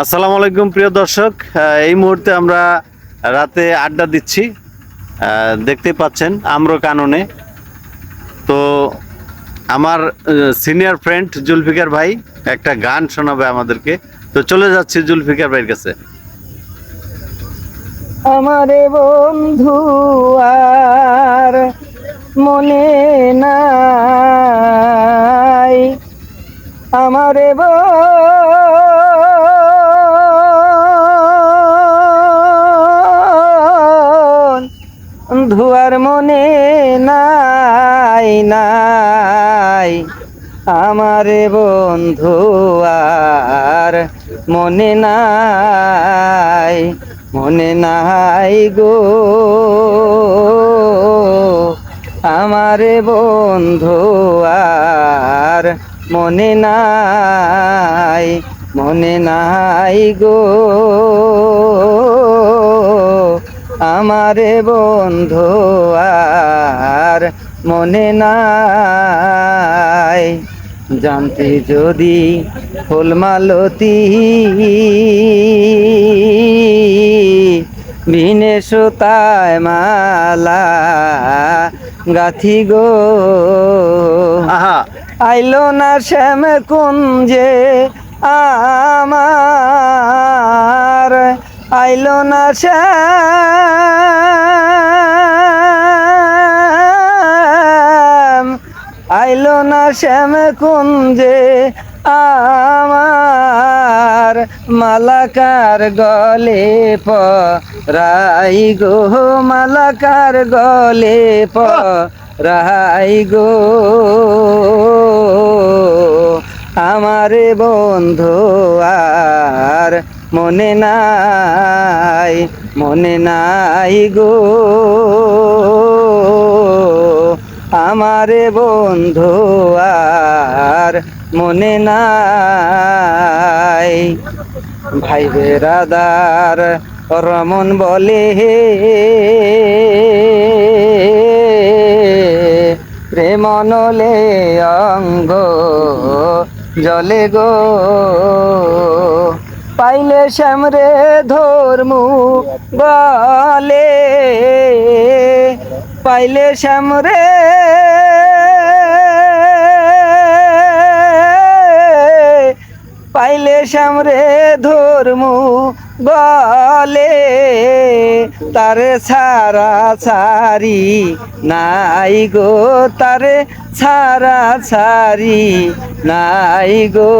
আসসালামু আলাইকুম, প্রিয় দর্শক। এই মুহূর্তে আমরা রাতে আড্ডা দিচ্ছি। দেখতে পাচ্ছেন আম্র কাননে। তো আমার সিনিয়র ফ্রেন্ড জুলফিকার ভাই একটা গান শোনাবে আমাদেরকে। তো চলে যাচ্ছি জুলফিকার ভাইয়ের কাছে। আমারে বন্ধু আর মনে নাই। আমারে ধুয়ার মনে নাই নাই। আমারে বন্ধু আর মনে নাই মনে নাই গো। আমারে বন্ধু আর মনে নাই মনে নাই গো। আমারে বন্ধু আর মনে নাই। জানতে যদি ফুলমালতি বিনে সুতায় মালা গাথি গো। আইলো না শ্যাম কুঞ্জে আমার। আইলো না শ্যাম না শ্যাম কুঞ্জে আমার মালাকার গলে প রাই গো, মালাকার গলে প রাই গো। আমারে বন্ধু আর মনে নাই মনে নাই গো। আমারে বন্ধু আর মনে নাই। ভাই বেরাদার রমন বলে প্রেমনলে অঙ্গ জলে গো। পাইলে শ্যামরে ধর্মু বলে, পাইলে শ্যামরে পাইলে শ্যামরে ধর্মু বলে তারে ছাড়া ছাড়ি নাই গো তারে ছাড়া ছাড়ি নাই গো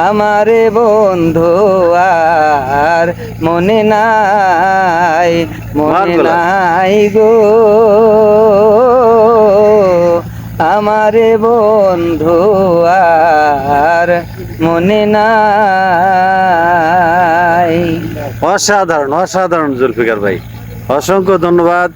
আমারে বন্ধু আর মনে নাই মনে। নাই গো আমারে বন্ধু আর মনে নাই। অসাধারণ অসাধারণ জুলফিকার ভাই। অসংখ্য ধন্যবাদ।